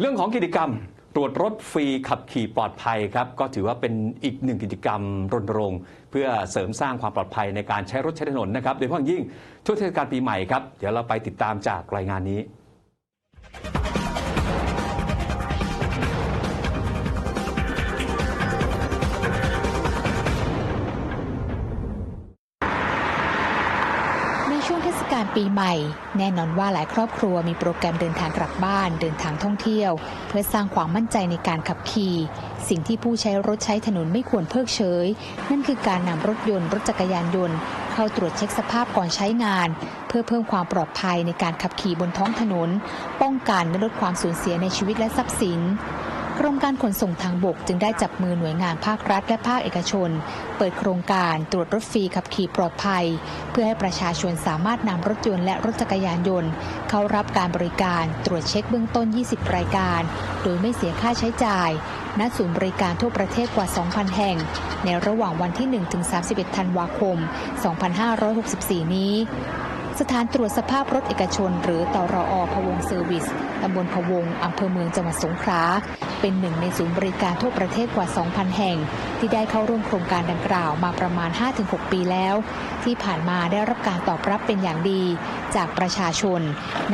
เรื่องของกิจกรรมตรวจรถฟรีขับขี่ปลอดภัยครับ ก็ถือว่าเป็นอีกหนึ่งกิจกรรมรณรงค์เพื่อเสริมสร้างความปลอดภัยในการใช้รถใช้ถนนนะครับโดยเฉพาะยิ่งช่วงเทศกาลปีใหม่ครับเดี๋ยวเราไปติดตามจากรายงานนี้ ศกาลปีใหม่ แน่นอนว่าหลายครอบครัวมีโปรแกรมเดินทางกลับบ้าน เดินทางท่องเที่ยว เพื่อสร้างความมั่นใจในการขับขี่ สิ่งที่ผู้ใช้รถใช้ถนนไม่ควรเพิกเฉย นั่นคือการนำรถยนต์รถจักรยานยนต์ เข้าตรวจเช็คสภาพก่อนใช้งาน เพื่อเพิ่มความปลอดภัยในการขับขี่บนท้องถนน ป้องกันและลดความสูญเสียในชีวิตและทรัพย์สิน กรมการขนส่งทางบกจึงได้จับมือหน่วยงานภาครัฐและภาคเอกชน เปิดโครงการตรวจรถฟรีขับขี่ปลอดภัย เพื่อให้ประชาชนสามารถนำรถยนต์และรถจักรยานยนต์ เข้ารับการบริการตรวจเช็คเบื้องต้น 20 รายการ โดยไม่เสียค่าใช้จ่ายณศูนย์บริการทั่วประเทศกว่า 2,000 แห่ง ในระหว่างวันที่ 1-31 ธันวาคม 2564 นี้สถานตรวจสภาพรถเอกชน หรือตรอพวงเซอร์วิส ตำบลพวง อำเภอเมืองจังหวัดสงขลา เป็นหนึ่งในศูนย์บริการทั่วประเทศกว่า 2,000 แห่ง ที่ได้เข้าร่วมโครงการดังกล่าวมาประมาณ 5-6 ปีแล้ว ที่ผ่านมาได้รับการตอบรับเป็นอย่างดี จากประชาชน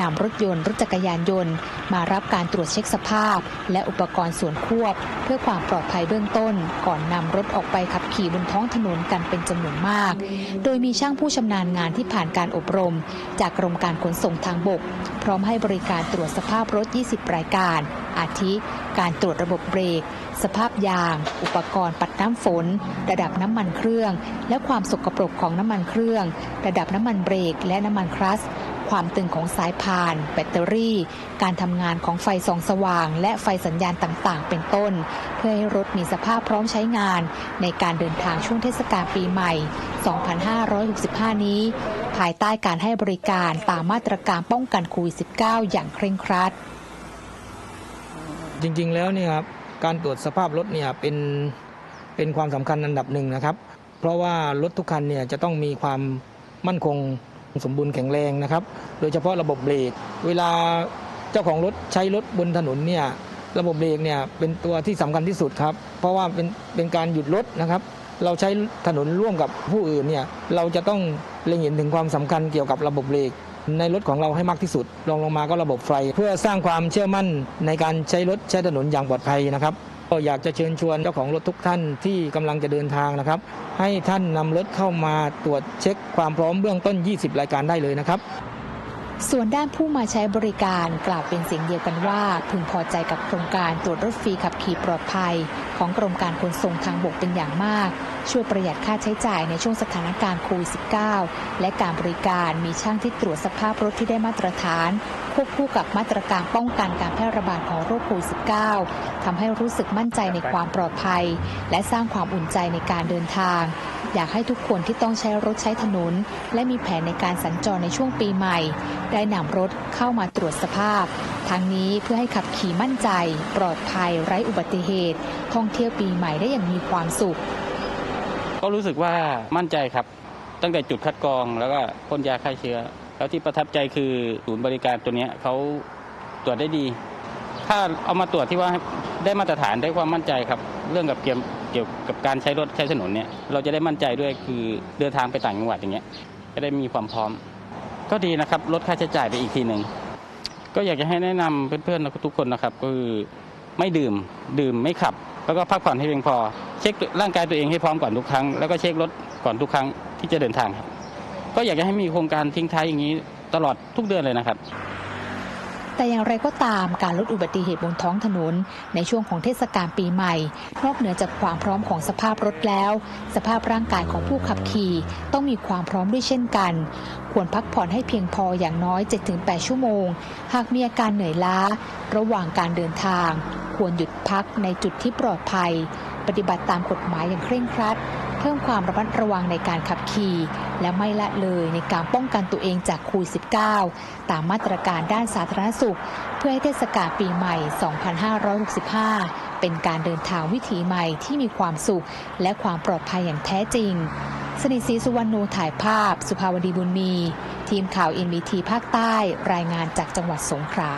นำรถยนต์รถจักรยานยนต์ มารับการตรวจเช็คสภาพ และอุปกรณ์ส่วนควบ เพื่อความปลอดภัยเบื้องต้น ก่อนนำรถออกไปขับขี่บนท้องถนนกันเป็นจำนวนมาก โดยมีช่างผู้ชำนาญงานที่ผ่านการอบรม จากกรมการขนส่งทางบก พร้อมให้บริการตรวจสภาพรถ 20 รายการอาทิการตรวจระบบเบรก สภาพยาง อุปกรณ์ปัดน้ำฝน ระดับน้ำมันเครื่อง และความสกปรกของน้ำมันเครื่อง ระดับน้ำมันเบรก และน้ำมันคลัสความตึงของสายพาน แบตเตอรี่ การทำงานของไฟส่องสว่าง และไฟสัญญาณต่างๆ เป็นต้น เพื่อให้รถมีสภาพพร้อมใช้งาน ในการเดินทางช่วงเทศกาลปีใหม่ 2565 นี้ ภายใต้การให้บริการตามมาตรการป้องกันโควิด -19 อย่างเคร่งครัด จริงๆแล้วเนี่ยครับการตรวจสภาพรถเนี่ยเป็นเป็นความสำคัญอันดับหนึ่งนะครับ เพราะว่ารถทุกคันเนี่ยจะต้องมีความมั่นคงสมบูรณ์แข็งแรงนะครับ โดยเฉพาะระบบเบรกเวลาเจ้าของรถใช้รถบนถนนเนี่ยระบบเบรกเนี่ยเป็นตัวที่สำคัญที่สุดครับ เพราะว่าเป็นเป็นการหยุดรถนะครับ เราใช้ถนนร่วมกับผู้อื่นเนี่ยเราจะต้องเล็งเห็นถึงความสำคัญเกี่ยวกับระบบเบรก ในรถของเราให้มากที่สุดรองลงมาก็ระบบไฟ เพื่อสร้างความเชื่อมั่นในการใช้รถใช้ถนนอย่างปลอดภัยนะครับก็อยากจะเชิญชวนเจ้าของรถทุกท่านที่กำลังจะเดินทางนะครับ ให้ท่านนำรถเข้ามาตรวจเช็คความพร้อมเบื้องต้น 20 รายการได้เลยนะครับ ส่วนด้านผู้มาใช้บริการกล่าวเป็นเสียงเดียวกันว่า พึงพอใจกับโครงการตรวจรถฟรีขับขี่ปลอดภัย ของกรมการขนส่งทางบกเป็นอย่างมาก ช่วยประหยัดค่าใช้จ่ายในช่วงสถานการณ์โควิด -19 และการบริการมีช่างที่ตรวจสภาพรถที่ได้มาตรฐาน ควบคู่กับมาตรการป้องกันการแพร่ระบาดของโรคโควิด -19 ทำให้รู้สึกมั่นใจในความปลอดภัย และสร้างความอุ่นใจในการเดินทาง อยากให้ทุกคนที่ต้องใช้รถใช้ถนน และมีแผนในการสัญจรในช่วงปีใหม่ ได้นำรถเข้ามาตรวจสภาพทางนี้เพื่อให้ขับขี่มั่นใจ ปลอดภัยไร้อุบัติเหตุ ท่องเที่ยวปีใหม่ได้อย่างมีความสุข ก็รู้สึกว่ามั่นใจครับ ตั้งแต่จุดคัดกรองแล้วก็พ่นยาฆ่าเชื้อ แล้วที่ประทับใจคือศูนย์บริการตัวนี้เขาตรวจได้ดี ถ้าเอามาตรวจที่ว่าได้มาตรฐานได้ความมั่นใจครับ เรื่องกับเกี่ยวเกี่ยวกับการใช้รถใช้ถนนเนี่ยเราจะได้มั่นใจด้วยคือเดินทางไปต่างจังหวัดอย่างเงี้ยจะได้มีความพร้อม ก็ดีนะครับลดค่าใช้จ่ายไปอีกทีหนึ่งก็อยากจะให้แนะนำเพื่อนๆทุกคนนะครับก็คือไม่ดื่มดื่มไม่ขับ แล้วก็พักผ่อนให้เพียงพอ เช็คร่างกายตัวเองให้พร้อมก่อนทุกครั้งแล้วก็เช็ครถก่อนทุกครั้งที่จะเดินทางครับก็อยากจะให้มีโครงการทิ้งท้ายอย่างนี้ตลอดทุกเดือนเลยนะครับ แต่อย่างไรก็ตามการลดอุบัติเหตุบนท้องถนน ในช่วงของเทศกาลปีใหม่ นอกเหนือจากความพร้อมของสภาพรถแล้ว สภาพร่างกายของผู้ขับขี่ต้องมีความพร้อมด้วยเช่นกัน ควรพักผ่อนให้เพียงพออย่างน้อย 7-8 ชั่วโมง หากมีอาการเหนื่อยล้า ระหว่างการเดินทาง ควรหยุดพักในจุดที่ปลอดภัย ปฏิบัติตามกฎหมายอย่างเคร่งครัด เพิ่มความระมัดระวังในการขับขี่ และไม่ละเลยในการป้องกันตัวเองจากโควิด -19 ตามมาตรการด้านสาธารณสุข เพื่อให้เทศกาลปีใหม่ 2565 เป็นการเดินทางวิถีใหม่ที่มีความสุข และความปลอดภัยอย่างแท้จริง สนิทศรีสุวรรณโนถ่ายภาพ สุภาวดีบุญมี ทีมข่าว NBT ภาคใต้รายงานจากจังหวัดสงขลา